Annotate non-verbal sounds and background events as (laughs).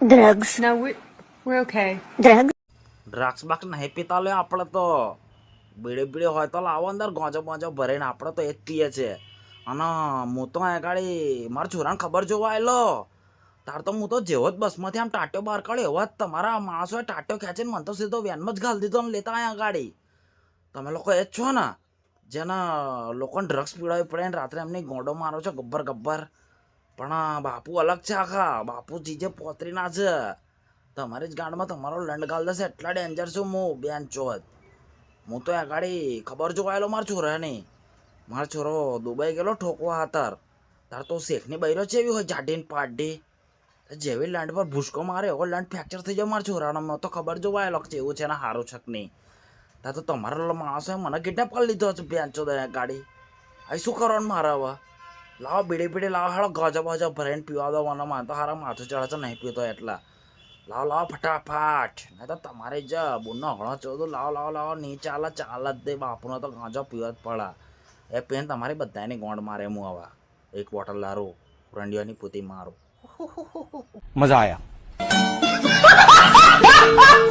drugs, No, we're, we're okay. drugs, drugs બાક નહીં પીતા લે આપણે તો. બીડી બીડી હોય તો લાવો અંદર ગોંજો ગોંજો ભરીને આપણે તો એ જ પીએ છે. અને હું તો અહીંયા ગાડી મારા છોરાને ખબર જોવા આવેલો તાર તો હું તો જેવો જ બસમાંથી આમ ટાટ્યો બહાર કાઢ્યો એવો જ તમારા માણસોએ ટાટ્યો ખેંચીને મને તો સીધો વેનમાં જ ઘાલ દીધો ને લેતા અહીંયા ગાડી. તમે લોકો એ જ છો ને? જેના લોકોને ડ્રગ્સ પીડાવી પડે ને રાત્રે એમની ગોંડો મારો છો ગબ્બર ગબ્બર. પણ બાપુ અલગ છે આખા. બાપુ જે પોતરી ના છે. તમારી જ ગાંડમાં તમારો લંડ ગાલ દેશે, એટલા ડેન્જર છું હું, બેન ચોથ. હું તો આગાડી ગાડી ખબર જો આવેલો મારો છોરાની. મારો છોરો દુબઈ ગયેલો ઠોકવા હાતર તાર તો શેખની બૈરો છે એવી હોય, જાડીને પાડી. જેવી લંડ પર ભૂસકો મારે, એવો લંડ ફ્રેક્ચર થઈ જાય મારા છોરાનો. મેં તો ખબર જો આવેલો છે એવું છે ને હારું છક નહીં તાર તો તમારો માણસો મને કિડનેપ કરી લીધો છે, બેન ચોદ ગાડી અહીં શું કરવાનું મારે હવે? લાવ બીડી બીડે લાવ હાડો ગજબ ગજબ ભરાઈને પીવા દો મને માનતો હારા માથું ચડે નહીં પીતો એટલા. લાવો લાવો ફટાફટ. નહીં તો તમારે જ બોનનો ઘણો ચોદો લાવો લાવો લાવો નહીં ચાલે ચાલે જ દે બાપુનો તો ગાંજો પીવા જ પડા. એ પેન તમારે બધાને ગોંડ મારે હું આવા એક બોટલ લારો રંડિયાની પૂતી મારો. મજા આયા. (laughs)